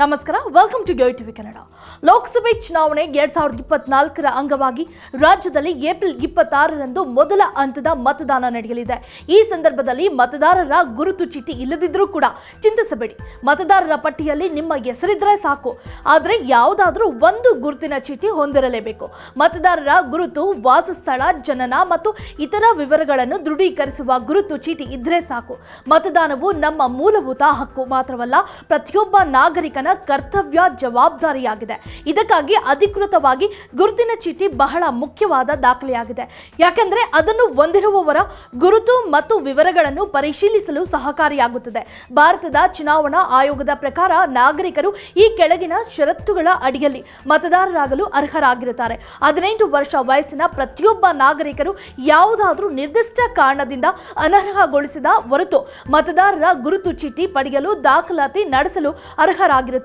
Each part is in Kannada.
ನಮಸ್ಕಾರ welcome to go TV Kannada ಲೋಕಸಭೆ ಚುನಾವಣೆ ಎರಡ್ ಸಾವಿರದ ಇಪ್ಪತ್ನಾಲ್ಕರ ಅಂಗವಾಗಿ ರಾಜ್ಯದಲ್ಲಿ ಏಪ್ರಿಲ್ ಇಪ್ಪತ್ತಾರರಂದು ಮೊದಲ ಹಂತದ ಮತದಾನ ನಡೆಯಲಿದೆ. ಈ ಸಂದರ್ಭದಲ್ಲಿ ಮತದಾರರ ಗುರುತು ಚೀಟಿ ಇಲ್ಲದಿದ್ದರೂ ಕೂಡ ಚಿಂತಿಸಬೇಡಿ. ಮತದಾರರ ಪಟ್ಟಿಯಲ್ಲಿ ನಿಮ್ಮ ಹೆಸರಿದ್ರೆ ಸಾಕು. ಆದರೆ ಯಾವುದಾದ್ರೂ ಒಂದು ಗುರುತಿನ ಚೀಟಿ ಹೊಂದಿರಲೇಬೇಕು. ಮತದಾರರ ಗುರುತು, ವಾಸಸ್ಥಳ, ಜನನ ಮತ್ತು ಇತರ ವಿವರಗಳನ್ನು ದೃಢೀಕರಿಸುವ ಗುರುತು ಚೀಟಿ ಇದ್ರೆ ಸಾಕು. ಮತದಾನವು ನಮ್ಮ ಮೂಲಭೂತ ಹಕ್ಕು ಮಾತ್ರವಲ್ಲ, ಪ್ರತಿಯೊಬ್ಬ ನಾಗರಿಕನ ಕರ್ತವ್ಯ ಜವಾಬ್ದಾರಿಯಾಗಿದೆ. ಇದಕ್ಕಾಗಿ ಅಧಿಕೃತವಾಗಿ ಗುರುತಿನ ಚೀಟಿ ಬಹಳ ಮುಖ್ಯವಾದ ದಾಖಲೆಯಾಗಿದೆ. ಯಾಕೆಂದ್ರೆ ಅದನ್ನು ಹೊಂದಿರುವವರ ಗುರುತು ಮತ್ತು ವಿವರಗಳನ್ನು ಪರಿಶೀಲಿಸಲು ಸಹಕಾರಿಯಾಗುತ್ತದೆ. ಭಾರತದ ಚುನಾವಣಾ ಆಯೋಗದ ಪ್ರಕಾರ ನಾಗರಿಕರು ಈ ಕೆಳಗಿನ ಷರತ್ತುಗಳ ಅಡಿಯಲ್ಲಿ ಮತದಾರರಾಗಲು ಅರ್ಹರಾಗಿರುತ್ತಾರೆ. ಹದಿನೆಂಟು ವರ್ಷ ವಯಸ್ಸಿನ ಪ್ರತಿಯೊಬ್ಬ ನಾಗರಿಕರು ಯಾವುದಾದರೂ ನಿರ್ದಿಷ್ಟ ಕಾರಣದಿಂದ ಅನರ್ಹಗೊಳಿಸಿದ ಹೊರತು ಮತದಾರರ ಗುರುತು ಚೀಟಿ ಪಡೆಯಲು ದಾಖಲಾತಿ ನಡೆಸಲು ಅರ್ಹರಾಗಿರುತ್ತಾರೆ.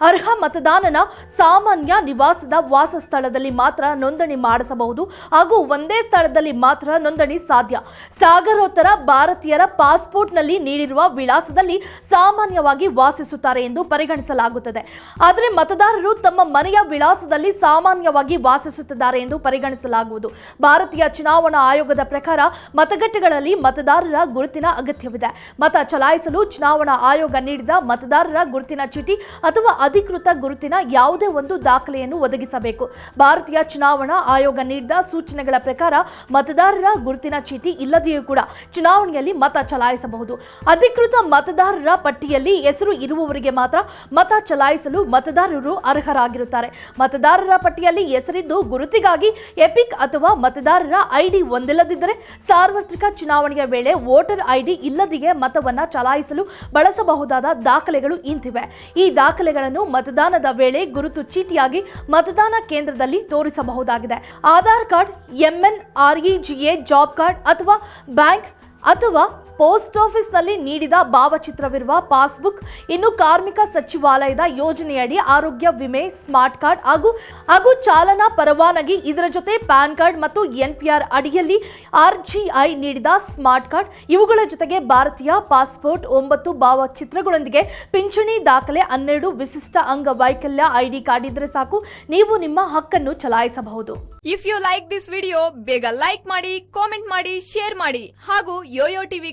ಅರ್ಹ ಮತದಾನನ ಸಾಮಾನ್ಯ ನಿವಾಸದ ವಾಸಸ್ಥಳದಲ್ಲಿ ಮಾತ್ರ ನೋಂದಣಿ ಮಾಡಿಸಬಹುದು. ಹಾಗೂ ಒಂದೇ ಸ್ಥಳದಲ್ಲಿ ಮಾತ್ರ ನೋಂದಣಿ ಸಾಧ್ಯ. ಸಾಗರೋತ್ತರ ಭಾರತೀಯರ ಪಾಸ್ಪೋರ್ಟ್ನಲ್ಲಿ ನೀಡಿರುವ ವಿಳಾಸದಲ್ಲಿ ಸಾಮಾನ್ಯವಾಗಿ ವಾಸಿಸುತ್ತಾರೆ ಎಂದು ಪರಿಗಣಿಸಲಾಗುತ್ತದೆ. ಆದರೆ ಮತದಾರರು ತಮ್ಮ ಮನೆಯ ವಿಳಾಸದಲ್ಲಿ ಸಾಮಾನ್ಯವಾಗಿ ವಾಸಿಸುತ್ತಿದ್ದಾರೆ ಎಂದು ಪರಿಗಣಿಸಲಾಗುವುದು. ಭಾರತೀಯ ಚುನಾವಣಾ ಆಯೋಗದ ಪ್ರಕಾರ ಮತಗಟ್ಟೆಗಳಲ್ಲಿ ಮತದಾರರ ಗುರುತಿನ ಅಗತ್ಯವಿದೆ. ಮತ ಚಲಾಯಿಸಲು ಚುನಾವಣಾ ಆಯೋಗ ನೀಡಿದ ಮತದಾರರ ಗುರುತಿನ ಚೀಟಿ ಅಥವಾ ಅಧಿಕೃತ ಗುರುತಿನ ಯಾವುದೇ ಒಂದು ದಾಖಲೆಯನ್ನು ಒದಗಿಸಬೇಕು. ಭಾರತೀಯ ಚುನಾವಣಾ ಆಯೋಗ ನೀಡಿದ ಸೂಚನೆಗಳ ಪ್ರಕಾರ ಮತದಾರರ ಗುರುತಿನ ಚೀಟಿ ಇಲ್ಲದೆಯೂ ಕೂಡ ಚುನಾವಣೆಯಲ್ಲಿ ಮತ ಚಲಾಯಿಸಬಹುದು. ಅಧಿಕೃತ ಮತದಾರರ ಪಟ್ಟಿಯಲ್ಲಿ ಹೆಸರು ಇರುವವರಿಗೆ ಮಾತ್ರ ಮತ ಚಲಾಯಿಸಲು ಮತದಾರರು ಅರ್ಹರಾಗಿರುತ್ತಾರೆ. ಮತದಾರರ ಪಟ್ಟಿಯಲ್ಲಿ ಹೆಸರಿದ್ದು ಗುರುತಿಗಾಗಿ ಎಪಿಕ್ ಅಥವಾ ಮತದಾರರ ಐಡಿ ಹೊಂದಿಲ್ಲದಿದ್ದರೆ ಸಾರ್ವತ್ರಿಕ ಚುನಾವಣೆಯ ವೇಳೆ ವೋಟರ್ ಐಡಿ ಇಲ್ಲದಿಗೆ ಮತವನ್ನ ಚಲಾಯಿಸಲು ಬಳಸಬಹುದಾದ ದಾಖಲೆಗಳು ಇಂತಿವೆ. ಈ ದಾಖಲೆಗಳನ್ನು ಮತದಾನದ ವೇಳೆ ಗುರುತು ಚೀಟಿಯಾಗಿ ಮತದಾನ ಕೇಂದ್ರದಲ್ಲಿ ತೋರಿಸಬಹುದಾಗಿದೆ. Aadhaar card MNREGA job card ಅಥವಾ ಬ್ಯಾಂಕ್ ಅಥವಾ ಪೋಸ್ಟ್ ಆಫೀಸ್ನಲ್ಲಿ ನೀಡಿದ ಭಾವಚಿತ್ರವಿರುವ ಪಾಸ್ಬುಕ್, ಇನ್ನು ಕಾರ್ಮಿಕ ಸಚಿವಾಲಯದ ಯೋಜನೆಯಡಿ ಆರೋಗ್ಯ ವಿಮೆ, ಸ್ಮಾರ್ಟ್ ಕಾರ್ಡ್ ಹಾಗೂ ಹಾಗೂ ಚಾಲನಾ ಪರವಾನಗಿ ಇದರ ಜೊತೆ ಪ್ಯಾನ್ ಕಾರ್ಡ್ ಮತ್ತು ಎನ್ಪಿಆರ್ ಅಡಿಯಲ್ಲಿ ಆರ್ಜಿಐ ನೀಡಿದ ಸ್ಮಾರ್ಟ್ ಕಾರ್ಡ್. ಇವುಗಳ ಜೊತೆಗೆ ಭಾರತೀಯ ಪಾಸ್ಪೋರ್ಟ್ ಒಂಬತ್ತು ಭಾವಚಿತ್ರಗಳೊಂದಿಗೆ ಪಿಂಚಣಿ ದಾಖಲೆ ಹನ್ನೆರಡು ವಿಶಿಷ್ಟ ಅಂಗವೈಕಲ್ಯ ಐಡಿ ಕಾರ್ಡ್ ಇದ್ರೆ ಸಾಕು. ನೀವು ನಿಮ್ಮ ಹಕ್ಕನ್ನು ಚಲಾಯಿಸಬಹುದು. If you like this video ಬೇಗ ಲೈಕ್ ಮಾಡಿ ಕಾಮೆಂಟ್ ಮಾಡಿ ಶೇರ್ ಮಾಡಿ ಹಾಗೂ ಯೋಯೋ ಟಿವಿ